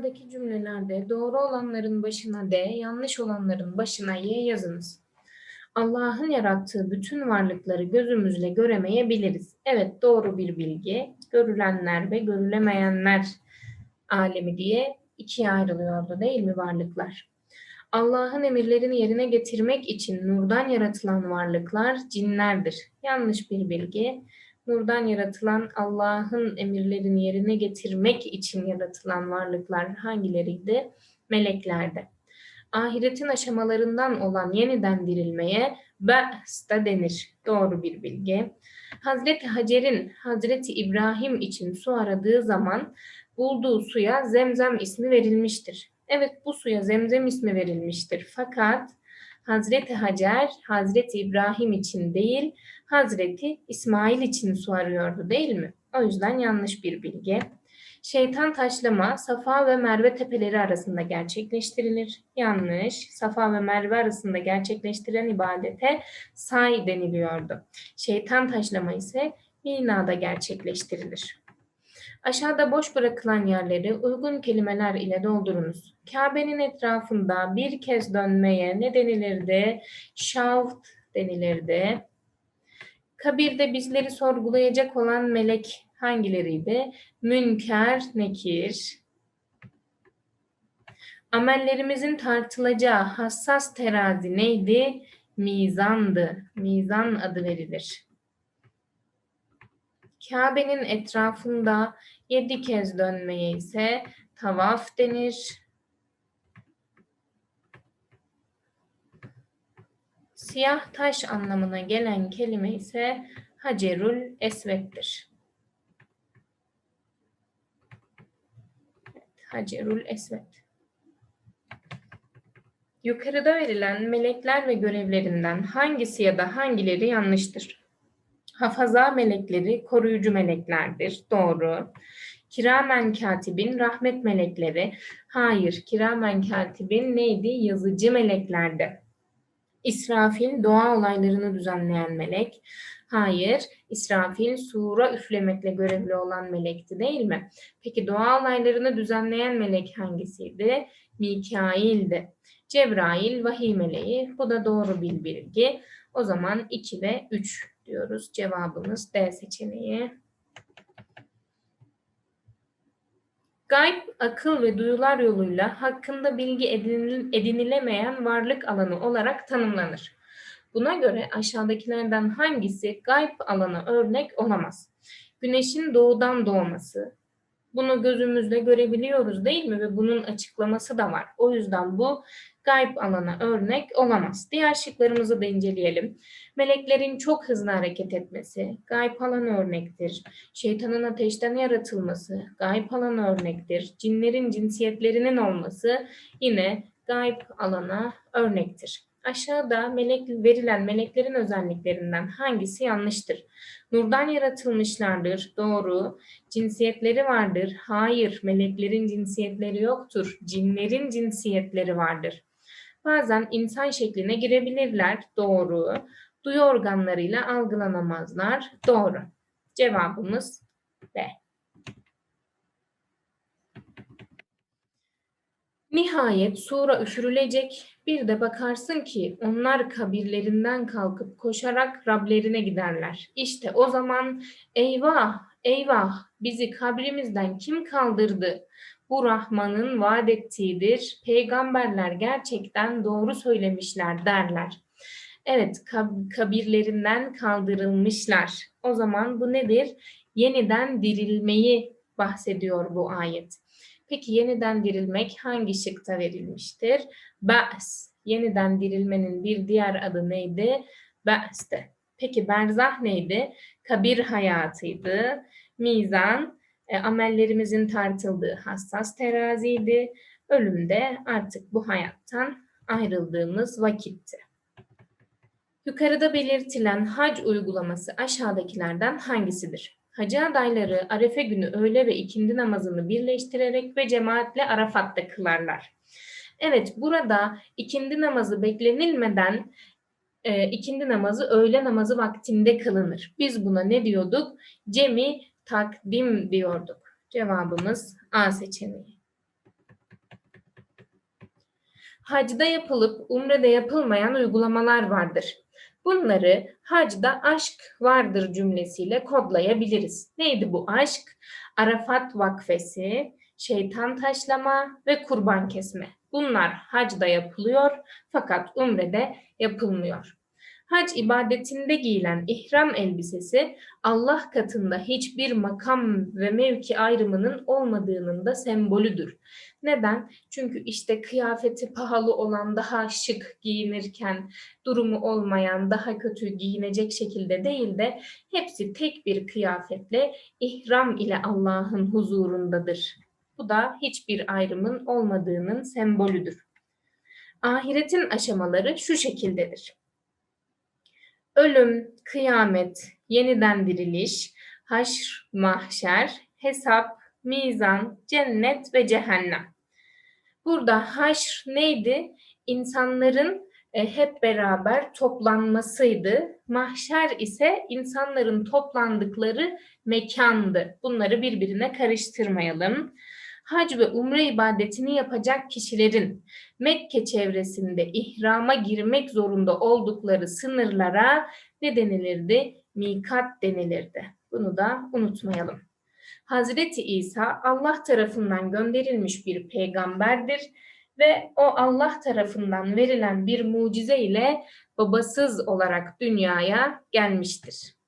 Aşağıdaki cümlelerde doğru olanların başına D, yanlış olanların başına Y yazınız. Allah'ın yarattığı bütün varlıkları gözümüzle göremeyebiliriz. Evet doğru bir bilgi. Görülenler ve görülemeyenler alemi diye ikiye ayrılıyordu değil mi varlıklar? Allah'ın emirlerini yerine getirmek için nurdan yaratılan varlıklar cinlerdir. Yanlış bir bilgi. Nurdan yaratılan Allah'ın emirlerini yerine getirmek için yaratılan varlıklar hangileriydi? Meleklerdi. Ahiretin aşamalarından olan yeniden dirilmeye Be'sta denir. Doğru bir bilgi. Hazreti Hacer'in Hazreti İbrahim için su aradığı zaman bulduğu suya Zemzem ismi verilmiştir. Evet bu suya Zemzem ismi verilmiştir. Fakat Hazreti Hacer Hazreti İbrahim için değil Hazreti İsmail için su arıyordu değil mi? O yüzden yanlış bir bilgi. Şeytan taşlama Safa ve Merve tepeleri arasında gerçekleştirilir. Yanlış. Safa ve Merve arasında gerçekleştirilen ibadete say deniliyordu. Şeytan taşlama ise Mina'da gerçekleştirilir. Aşağıda boş bırakılan yerleri uygun kelimeler ile doldurunuz. Kabe'nin etrafında bir kez dönmeye ne denilirdi? Şavt denilirdi. Kabirde bizleri sorgulayacak olan melek hangileriydi? Münker, nekir. Amellerimizin tartılacağı hassas terazi neydi? Mizandı. Mizan adı verilir. Kabe'nin etrafında yedi kez dönmeye ise tavaf denir. Siyah taş anlamına gelen kelime ise Hacerul Esved'dir. Hacerul Esved. Yukarıda verilen melekler ve görevlerinden hangisi ya da hangileri yanlıştır? Hafaza melekleri koruyucu meleklerdir. Doğru. Kiramen katibin rahmet melekleri. Hayır, kiramen katibin neydi? Yazıcı meleklerdi. İsrafil doğa olaylarını düzenleyen melek. Hayır, İsrafil sura üflemekle görevli olan melekti değil mi? Peki doğa olaylarını düzenleyen melek hangisiydi? Mikail'di. Cebrail vahiy meleği. Bu da doğru bir bilgi. O zaman 2 ve 3 diyoruz. Cevabımız D seçeneği. Gayb, akıl ve duyular yoluyla hakkında bilgi edinilemeyen varlık alanı olarak tanımlanır. Buna göre aşağıdakilerden hangisi gayb alana örnek olamaz? Güneşin doğudan doğması. Bunu gözümüzle görebiliyoruz değil mi? Ve bunun açıklaması da var. O yüzden bu gayb alana örnek olamaz. Diğer şıklarımızı da inceleyelim. Meleklerin çok hızlı hareket etmesi gayb alan örnektir. Şeytanın ateşten yaratılması gayb alan örnektir. Cinlerin cinsiyetlerinin olması yine gayb alana örnektir. Aşağıda melek verilen meleklerin özelliklerinden hangisi yanlıştır? Nurdan yaratılmışlardır. Doğru. Cinsiyetleri vardır. Hayır. Meleklerin cinsiyetleri yoktur. Cinlerin cinsiyetleri vardır. Bazen insan şekline girebilirler. Doğru. Duyu organlarıyla algılanamazlar. Doğru. Cevabımız B. Nihayet sura üfürülecek. Bir de bakarsın ki onlar kabirlerinden kalkıp koşarak Rablerine giderler. İşte o zaman eyvah eyvah bizi kabrimizden kim kaldırdı? Bu Rahman'ın vaat ettiğidir. Peygamberler gerçekten doğru söylemişler derler. Evet kabirlerinden kaldırılmışlar. O zaman bu nedir? Yeniden dirilmeyi bahsediyor bu ayet. Peki yeniden dirilmek hangi şıkta verilmiştir? Ba's. Yeniden dirilmenin bir diğer adı neydi? Ba's'te. Peki berzah neydi? Kabir hayatıydı. Mizan, e, amellerimizin tartıldığı hassas teraziydi. Ölümde artık bu hayattan ayrıldığımız vakitti. Yukarıda belirtilen hac uygulaması aşağıdakilerden hangisidir? Hacı adayları Arefe günü öğle ve ikindi namazını birleştirerek ve cemaatle Arafat'ta kılarlar. Evet burada ikindi namazı beklenilmeden e, ikindi namazı öğle namazı vaktinde kılınır. Biz buna ne diyorduk? Cemi takdim diyorduk. Cevabımız A seçeneği. hacda yapılıp umrede yapılmayan uygulamalar vardır. Bunları hacda aşk vardır cümlesiyle kodlayabiliriz. Neydi bu aşk? Arafat vakfesi, şeytan taşlama ve kurban kesme. Bunlar hacda yapılıyor fakat umrede yapılmıyor. Hac ibadetinde giyilen ihram elbisesi Allah katında hiçbir makam ve mevki ayrımının olmadığının da sembolüdür. Neden? Çünkü işte kıyafeti pahalı olan daha şık giyinirken durumu olmayan daha kötü giyinecek şekilde değil de hepsi tek bir kıyafetle ihram ile Allah'ın huzurundadır. Bu da hiçbir ayrımın olmadığının sembolüdür. Ahiretin aşamaları şu şekildedir. Ölüm, kıyamet, yeniden diriliş, haşr, mahşer, hesap, mizan, cennet ve cehennem. Burada haşr neydi? İnsanların e, hep beraber toplanmasıydı. Mahşer ise insanların toplandıkları mekandı. Bunları birbirine karıştırmayalım. Hac ve umre ibadetini yapacak kişilerin Mekke çevresinde ihrama girmek zorunda oldukları sınırlara ne denilirdi? Mikat denilirdi. Bunu da unutmayalım. Hazreti İsa Allah tarafından gönderilmiş bir peygamberdir ve o Allah tarafından verilen bir mucize ile babasız olarak dünyaya gelmiştir.